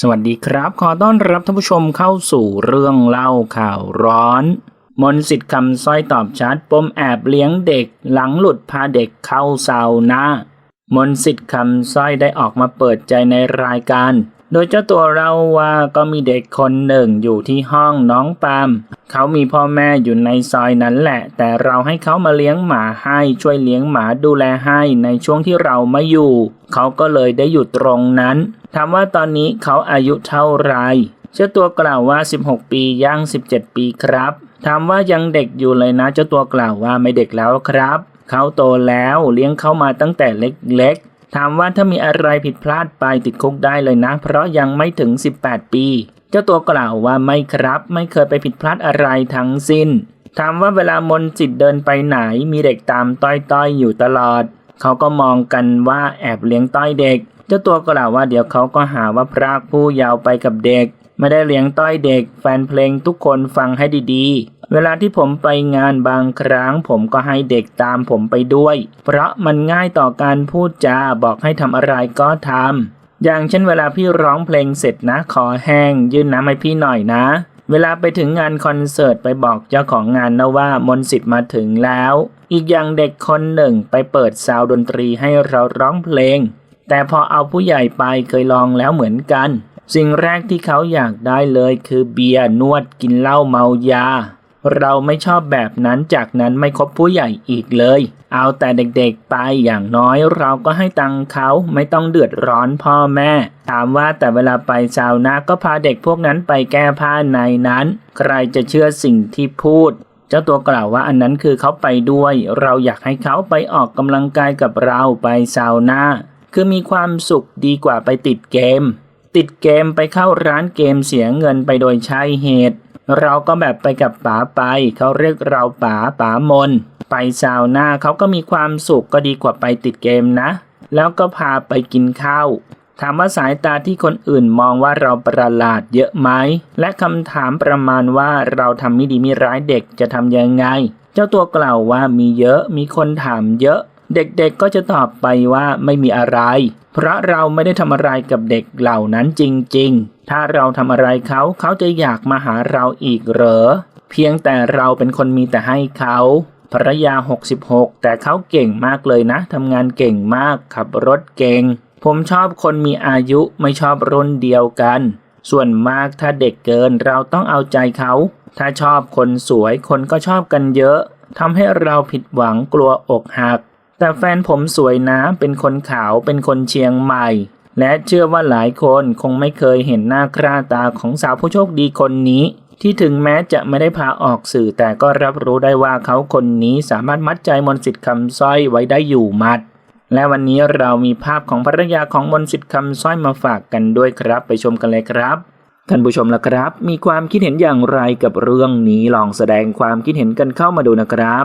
สวัสดีครับ ขอต้อนรับท่านผู้ชมเข้าสู่เรื่องเล่าข่าวร้อน มนสิทธิ์คำสร้อยตอบชัดปมแอบเลี้ยงเด็กหลังหลุดพาเด็กเข้าซาวนะมนสิทธิ์คำสร้อยได้ออกมาเปิดใจในรายการ โดยเจ้าตัวเราว่าก็มีเด็กคนหนึ่งอยู่ที่ห้องน้องปามเขามีพ่อแม่อยู่ในซอยนั้นแหละ แต่เราให้เขามาเลี้ยงหมาให้ช่วยเลี้ยงหมาดูแลให้ในช่วงที่เราไม่อยู่ เขาก็เลยได้อยู่ตรงนั้นถามว่าตอนนี้เขาอายุเท่าไหรเจ้าตัวกล่าวว่า 16 ปีย่าง 17 ปีครับถามว่ายังเด็กอยู่เลยนะเจ้าตัวกล่าวว่าไม่เด็กแล้วครับ เขาโตแล้วเลี้ยงเขามาตั้งแต่เล็กๆ ถามว่าถ้ามีอะไรผิดพลาดไปติดคุกได้เลยนะ เพราะยังไม่ถึง 18 ปี เจ้าตัวกล่าวว่าไม่ครับ ไม่เคยไปผิดพลาดอะไรทั้งสิ้น ถามว่าเวลามนต์จิตเดินไปไหนมีเด็กตามต้อยๆอยู่ตลอด เขาก็มองกันว่าแอบเลี้ยงต้อยเด็ก เจ้าตัวกล่าวว่าเดี๋ยวเขาก็หาว่าพรากผู้ยาวไปกับเด็ก ไม่ได้เลี้ยงต้อยเด็ก แฟนเพลงทุกคนฟังให้ดีๆ เวลาที่ผมไปงานบางครั้ง ผมก็ให้เด็กตามผมไปด้วย เพราะมันง่ายต่อการพูดจาบอกให้ทำอะไรก็ทำอย่างเช่นเวลาพี่ร้องเพลงเสร็จนะขอแห้ง ยื่นน้ำให้พี่หน่อยนะ เวลาไปถึงงานคอนเสิร์ตไปบอกเจ้าของงานนะว่ามนสิทธิ์มาถึงแล้ว อีกอย่างเด็กคนหนึ่งไปเปิดซาวดนตรีให้เราร้องเพลง แต่พอเอาผู้ใหญ่ไปเคยลองแล้วเหมือนกัน สิ่งแรกที่เขาอยากได้เลยคือเบียร์นวดกินเหล้าเมายา เราไม่ชอบแบบนั้นจากนั้นไม่คบผู้ใหญ่อีกเลย เอาแต่เด็กๆไปอย่างน้อยเราก็ให้ตังเขาไม่ต้องเดือดร้อนพ่อแม่ ถามว่าแต่เวลาไปซาวนาก็พาเด็กพวกนั้นไปแก้ผ้าในนั้น ใครจะเชื่อสิ่งที่พูดเจ้าตัวกล่าวว่าอันนั้นคือเขาไปด้วย เราอยากให้เขาไปออกกำลังกายกับเราไปซาวนาคือมีความสุขดีกว่าไปติดเกม ติดเกมไปเข้าร้านเกมเสียเงินไปโดยใช่เหตุ เราก็แบบไปกับป๋าไป เขาเรียกเราป๋าป๋ามน ไปซาวน่าเขาก็มีความสุขก็ดีกว่าไปติดเกมนะ แล้วก็พาไปกินข้าวถามว่าสายตาที่คนอื่นมองว่าเราประหลาดเยอะไหม และคำถามประมาณว่าเราทำไม่ดีไม่ร้ายเด็กจะทำยังไง เจ้าตัวกล่าวว่ามีเยอะมีคนถามเยอะ เด็กๆก็จะตอบไปว่าไม่มีอะไร เพราะเราไม่ได้ทำอะไรกับเด็กเหล่านั้นจริงๆ ถ้าเราทำอะไรเขาเขาจะอยากมาหาเราอีกเหรอ เพียงแต่เราเป็นคนมีแต่ให้เขาภรรยา 66 แต่เขาเก่งมากเลยนะทำงานเก่งมาก ขับรถเก่ง ผมชอบคนมีอายุไม่ชอบรุ่นเดียวกัน ส่วนมากถ้าเด็กเกินเราต้องเอาใจเขา ถ้าชอบคนสวยคนก็ชอบกันเยอะทำให้เราผิดหวังกลัวอกหัก แต่แฟนผมสวยนะ เป็นคนขาว เป็นคนเชียงใหม่ และเชื่อว่าหลายคนคงไม่เคยเห็นหน้าค่าตาของสาวผู้โชคดีคนนี้ ที่ถึงแม้จะไม่ได้พาออกสื่อแต่ก็รับรู้ได้ว่าเขาคนนี้สามารถมัดใจมนต์สิทธิ์คำสร้อยไว้ได้อยู่มัด และวันนี้เรามีภาพของภรรยาของมนต์สิทธิ์คำสร้อยมาฝากกันด้วยครับ ไปชมกันเลยครับท่านผู้ชมละครับ มีความคิดเห็นอย่างไรกับเรื่องนี้ลองแสดงความคิดเห็นกันเข้ามาดูนะครับ